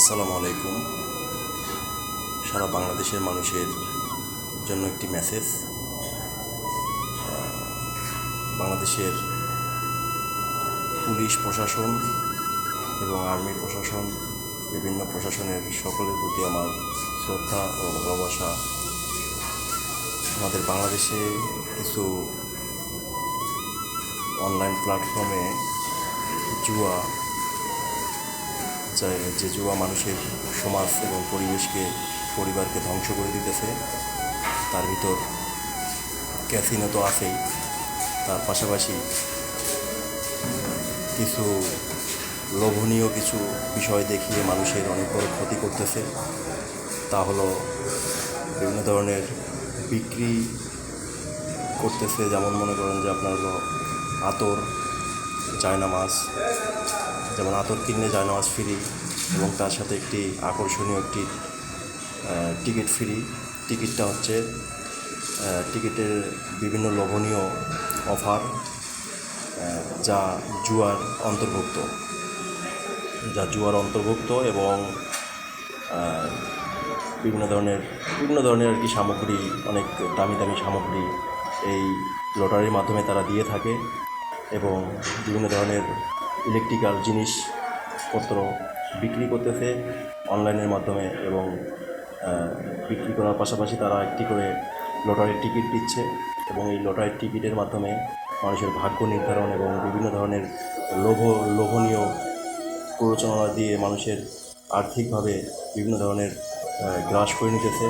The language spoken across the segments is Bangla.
আসসালামু আলাইকুম। সারা বাংলাদেশের মানুষের জন্য একটি মেসেজ বাংলাদেশের পুলিশ প্রশাসন এবং আর্মি প্রশাসন, বিভিন্ন প্রশাসনের সকলের প্রতি আমার শ্রদ্ধা ও ভালোবাসা। আমাদের বাংলাদেশে কিছু অনলাইন প্ল্যাটফর্মে জুয়া যা- যে জুয়া মানুষের সমাজ এবং পরিবেশকে, পরিবারকে ধ্বংস করে দিতেছে তার ভিতর ক্যাসিনো তো আছেই। তার পাশাপাশি কিছু লোভনীয় কিছু বিষয় দেখিয়ে মানুষের অনেক বড় ক্ষতি করতেছে। তা হলো বিভিন্ন ধরনের বিক্রি করতেছে। যেমন মনে করেন যে আপনার হলো আতর চায়নামাছ যেমন আতর কিনলে জায়নামাজ ফ্রি এবং তার সাথে একটি আকর্ষণীয় একটি টিকিট ফ্রি। টিকিটটা হচ্ছে টিকিটের বিভিন্ন লোভনীয় অফার যা জুয়ার অন্তর্ভুক্ত। যা জুয়ার অন্তর্ভুক্ত এবং বিভিন্ন ধরনের বিভিন্ন ধরনের আর কি সামগ্রী, অনেক দামি দামি সামগ্রী এই লটারির মাধ্যমে তারা দিয়ে থাকে এবং বিভিন্ন ধরনের ইলেকট্রিক্যাল জিনিসপত্র বিক্রি করতেছে অনলাইনের মাধ্যমে এবং বিক্রি করার পাশাপাশি তারা একটি করে লটারির টিকিট দিচ্ছে এবং এই লটারির টিকিটের মাধ্যমে মানুষের ভাগ্য নির্ধারণ এবং বিভিন্ন ধরনের লোভ, লোভনীয় প্ররোচনা দিয়ে মানুষের আর্থিকভাবে বিভিন্ন ধরনের গ্রাস করে নিতেছে।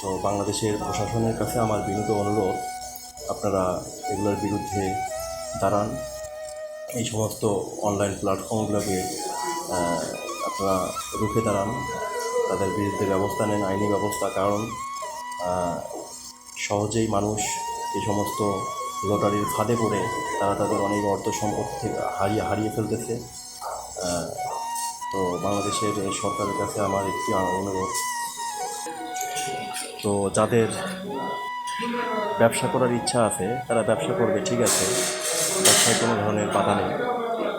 তো বাংলাদেশের প্রশাসনের কাছে আমার বিনীত অনুরোধ, আপনারা এগুলোর বিরুদ্ধে দাঁড়ান। এই সমস্ত অনলাইন প্ল্যাটফর্মগুলোকে আপনারা রুখে দাঁড়ান। তাদের বিরুদ্ধে ব্যবস্থা নেন, আইনি ব্যবস্থা, কারণ সহজেই মানুষ এই সমস্ত লটারির ফাঁদে পড়ে, তারা তাদের অনেক অর্থ সম্পদ থেকে হারিয়ে হারিয়ে ফেলতেছে। তো বাংলাদেশের সরকারের কাছে আমার একটি অনুরোধ। তো যাদের ব্যবসা করার ইচ্ছা আছে, তারা ব্যবসা করবে, ঠিক আছে। ব্যবসায় কোনো ধরনের বাধা নেই।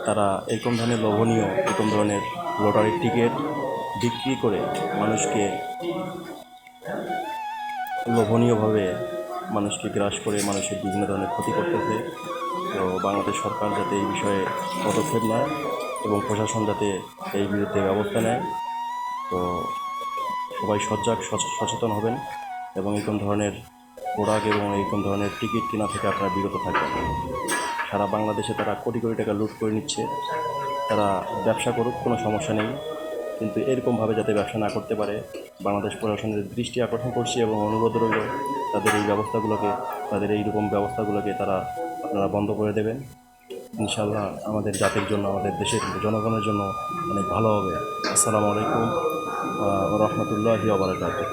তারা এরকম ধরনের লোভনীয়, এরকম ধরনের লটারির টিকিট বিক্রি করে মানুষকে লোভনীয়ভাবে মানুষকে গ্রাস করে মানুষের বিভিন্ন ধরনের ক্ষতি করতেছে। তো বাংলাদেশ সরকার যাতে এই বিষয়ে পদক্ষেপ নেয় এবং প্রশাসন যাতে এই বিরুদ্ধে ব্যবস্থা নেয়, তো সবাই সজাগ, সচ- সচেতন হবেন এবং এরকম ধরনের প্রোডাক্ট এবং এরকম ধরনের টিকিট কেনা থেকে আপনারা বিরত থাকবেন। সারা বাংলাদেশে তারা কোটি কোটি টাকা লুট করে নিচ্ছে। তারা ব্যবসা করুক, কোনো সমস্যা নেই। কিন্তু এরকমভাবে যাতে ব্যবসা না করতে পারে, বাংলাদেশ প্রশাসনের দৃষ্টি আকর্ষণ করছি এবং অনুরোধ রইল, তাদের এই ব্যবস্থাগুলোকে, তাদের এই রকম ব্যবস্থাগুলোকে তারা আপনারা বন্ধ করে দেবেন। ইনশাল্লাহ আমাদের জাতির জন্য, আমাদের দেশের জনগণের জন্য অনেক ভালো হবে। আসসালামু আলাইকুম রহমতুল্লাহি আবরাকাতুহ